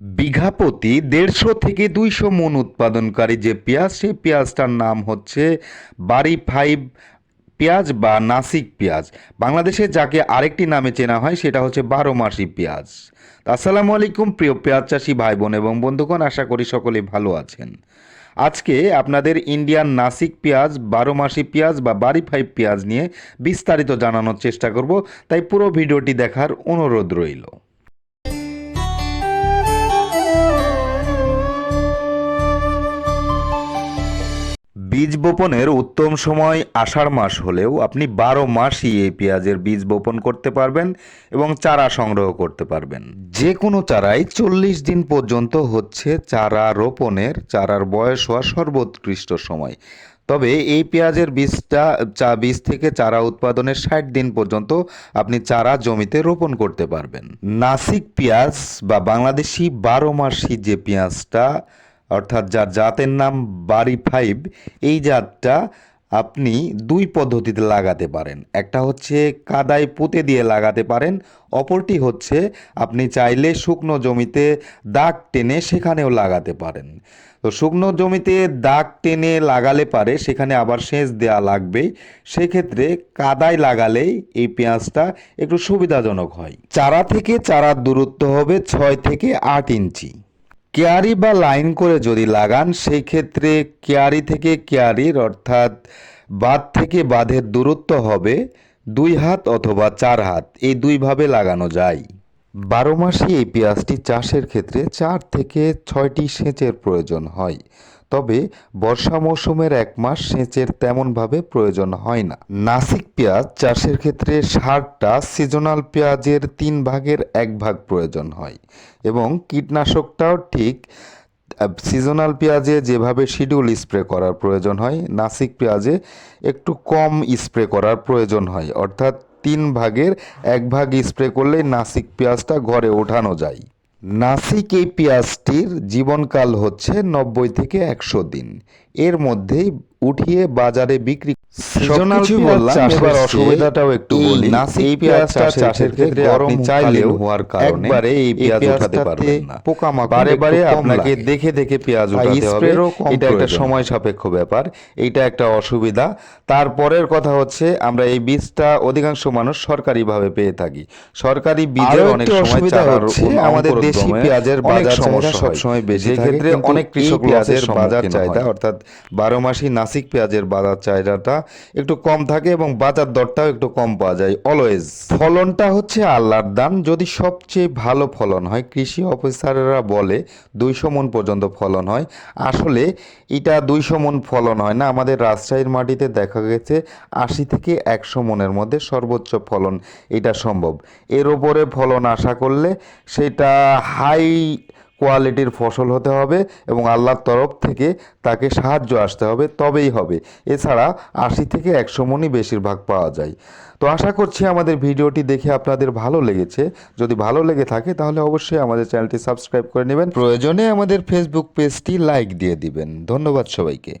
বিঘা প্রতি দেড়শো থেকে দুইশো মন উৎপাদনকারী যে পেঁয়াজ, সেই পেঁয়াজটার নাম হচ্ছে বাড়ি ফাইভ পেঁয়াজ বা নাসিক পেঁয়াজ। বাংলাদেশে যাকে আরেকটি নামে চেনা হয়, সেটা হচ্ছে বারো মাসি পেঁয়াজ। আসসালামু আলাইকুম, প্রিয় পেঁয়াজ চাষি ভাই বোন এবং বন্ধুগণ, আশা করি সকলেই ভালো আছেন। আজকে আপনাদের ইন্ডিয়ান নাসিক পেঁয়াজ, বারো মাসি পেঁয়াজ বা বাড়ি ফাইভ পেঁয়াজ নিয়ে বিস্তারিত জানানোর চেষ্টা করব। তাই পুরো ভিডিওটি দেখার অনুরোধ রইল। বীজ বপনের উত্তম সময় আষাঢ় মাস হলেও আপনি বারো মাসই এই পেঁয়াজের বীজ বপন করতে পারবেন এবং চারা সংগ্রহ করতে পারবেন। যে কোনো চারাই চল্লিশ দিন পর্যন্ত হচ্ছে চারা রোপণের, চারার বয়স হওয়া সর্বোৎকৃষ্ট সময়। তবে এই পেঁয়াজের বীজটা, চা, বীজ থেকে চারা উৎপাদনের ষাট দিন পর্যন্ত আপনি চারা জমিতে রোপণ করতে পারবেন। নাসিক পেঁয়াজ বা বাংলাদেশি বারো মাসি যে পেঁয়াজটা অর্থাৎ যার জাতের নাম বাড়ি ফাইভ, এই জাতটা আপনি দুই পদ্ধতিতে লাগাতে পারেন। একটা হচ্ছে কাদায় পুঁতে দিয়ে লাগাতে পারেন, অপরটি হচ্ছে আপনি চাইলে শুকনো জমিতে দাগ টেনে সেখানেও লাগাতে পারেন। তো শুকনো জমিতে দাগ টেনে লাগালে পারে, সেখানে আবার সেচ দেওয়া লাগবে। সেক্ষেত্রে কাদায় লাগালেই এই পেঁয়াজটা একটু সুবিধাজনক হয়। চারা থেকে চারার দূরত্ব হবে ছয় থেকে আট ইঞ্চি। কেয়ারি বা লাইন করে যদি লাগান, সেই ক্ষেত্রে কেয়ারি থেকে কেয়ারির অর্থাৎ বাঁধ থেকে বাঁধের দূরত্ব হবে দুই হাত অথবা চার হাত। এই দুইভাবে লাগানো যায়। বারো মাসে এই পেঁয়াজটি চাষের ক্ষেত্রে চার থেকে ছয়টি সেচের প্রয়োজন হয়। তবে বর্ষা মৌসুমের এক মাস সেচের তেমনভাবে প্রয়োজন হয় না। নাসিক পেঁয়াজ চাষের ক্ষেত্রে সারটা সিজনাল পেঁয়াজের তিন ভাগের এক ভাগ প্রয়োজন হয় এবং কীটনাশকটাও ঠিক সিজনাল পেঁয়াজে যেভাবে শিডিউল স্প্রে করার প্রয়োজন হয়, নাসিক পেঁয়াজে একটু কম স্প্রে করার প্রয়োজন হয়। অর্থাৎ তিন ভাগের এক ভাগ স্প্রে করলেই নাসিক পেঁয়াজটা ঘরে ওঠানো যায়। নাসিক এই পেঁয়াজটির জীবনকাল হচ্ছে নব্বই থেকে একশো দিন। এর মধ্যেই উঠিয়ে বাজারে বিক্রি অসুবিধাটাও একটু বলি। এই পেঁয়াজটা চাষের ক্ষেত্রে আপনি চাইলেও হওয়ার কারণে একবারে এই পেঁয়াজ উঠাতে পারবেন না। বারে বারে আপনাকে দেখে দেখে পেঁয়াজ উঠাতে হবে। এটা একটা সময় সাপেক্ষ ব্যাপার। এইটা একটা অসুবিধা। তারপরের কথা হচ্ছে আমরা এই বীজটা অধিকাংশ মানুষ সরকারিভাবে পেয়ে থাকি। সরকারি বীজের অনেক সময় চারার আমাদের দেশি পেঁয়াজের বাজার সমস্যা সবসময় বেশি ক্ষেত্রে অনেক কৃষক পেঁয়াজের বাজার চাহিদা অর্থাৎ বারো মাসই মাসি নাসিক পেঁয়াজের বাজার চাহিদাটা একটু কম থাকে এবং বাজার দরটাও একটু কম পাওয়া যায় অলওয়েজ ফলনটা হচ্ছে আল্লাহর দান, যদি সবচেয়ে ভালো ফলন হয়, কৃষি অফিসাররা বলে দুইশো মন পর্যন্ত ফলন হয়। আসলে এটা দুইশো মন ফলন হয় না, আমাদের রাজশাহীর মাটিতে দেখা গেছে আশি থেকে একশো মনের মধ্যে সর্বোচ্চ ফলন এটা সম্ভব। এর ওপরে ফলন আশা করলে সেটা হাই কোয়ালিটির ফসল হতে হবে এবং আল্লাহর তরফ থেকে তাকে সাহায্য আসতে হবে, তবেই হবে। এছাড়া আশি থেকে একশো মনই বেশিরভাগ পাওয়া যায়। তো আশা করছি আমাদের ভিডিওটি দেখে আপনাদের ভালো লেগেছে। যদি ভালো লেগে থাকে তাহলে অবশ্যই আমাদের চ্যানেলটি সাবস্ক্রাইব করে নেবেন। প্রয়োজনে আমাদের ফেসবুক পেজটি লাইক দিয়ে দিবেন। ধন্যবাদ সবাইকে।